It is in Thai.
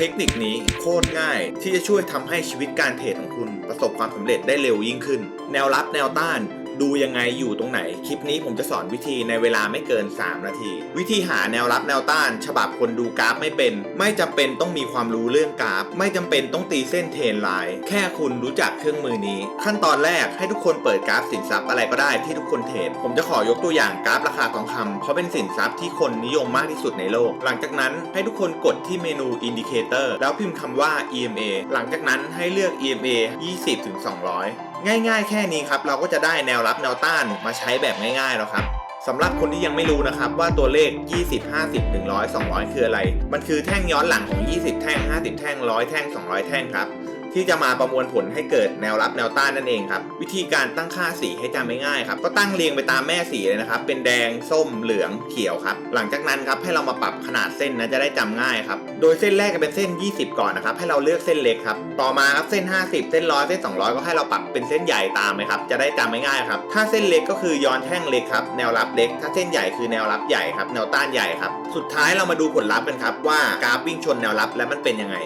เทคนิคนี้โคตรง่ายที่จะช่วยทำให้ชีวิตการเทรดของคุณประสบความสำเร็จได้เร็วยิ่งขึ้น แนวรับแนวต้าน ดูยังไงอยู่ตรงไหน คลิปนี้ผมจะสอนวิธีในเวลาไม่เกิน 3 นาที วิธีหาแนวรับแนวต้าน ฉบับคนดูกราฟไม่เป็น ไม่จำเป็นต้องมีความรู้เรื่องกราฟ ไม่จำเป็นต้องตีเส้นเทรนไลน์แค่คุณรู้จักเครื่องมือนี้ ขั้นตอนแรกให้ทุกคนเปิดกราฟสินทรัพย์อะไรก็ได้ที่ทุกคนเทรดผมจะขอยกตัวอย่างกราฟราคาทองคำเพราะเป็นสินทรัพย์ที่คนนิยมมากที่สุดในโลก หลังจากนั้นให้ทุกคนกดที่เมนู Indicator แล้วพิมพ์คำว่า EMA หลังจากนั้นให้เลือก EMA 20-200 ง่าย ๆ แค่นี้ครับเราก็จะได้แนวรับแนวต้านมาใช้แบบง่ายๆแล้วครับสำหรับคนที่ยังไม่รู้นะครับว่าตัวเลข 20 50 100 200 คืออะไร มันคือแท่งย้อนหลังของ 20 แท่ง 50 แท่ง 100 แท่ง 200 แท่งครับ ที่จะมาประมวลผลให้เกิดแนวรับแนวต้านนั่นเองครับ วิธีการตั้งค่าสีให้จำง่ายๆครับก็ตั้งเรียงไปตามแม่สีเลยนะครับ เป็นแดงส้มเหลืองเขียวครับ หลังจากนั้นครับให้เรามาปรับขนาดเส้นนะจะได้จำง่ายครับโดยเส้นแรกจะเป็นเส้น 20 ก่อนนะครับให้เราเลือกเส้นเล็กครับต่อมาครับเส้น 50 เส้นร้อยเส้น 200 ก็ให้เราปรับเป็นเส้นใหญ่ตามไหมครับจะได้จำง่ายๆครับถ้าเส้นเล็กก็คือย้อนแท่งเล็กครับแนวรับเล็ก ถ้าเส้นใหญ่คือแนวรับใหญ่ครับแนวต้านใหญ่ครับสุดท้ายเรามาดูผลลัพธ์กันครับว่ากราฟวิ่งชนแนวรับแล้วมันเป็นยังไง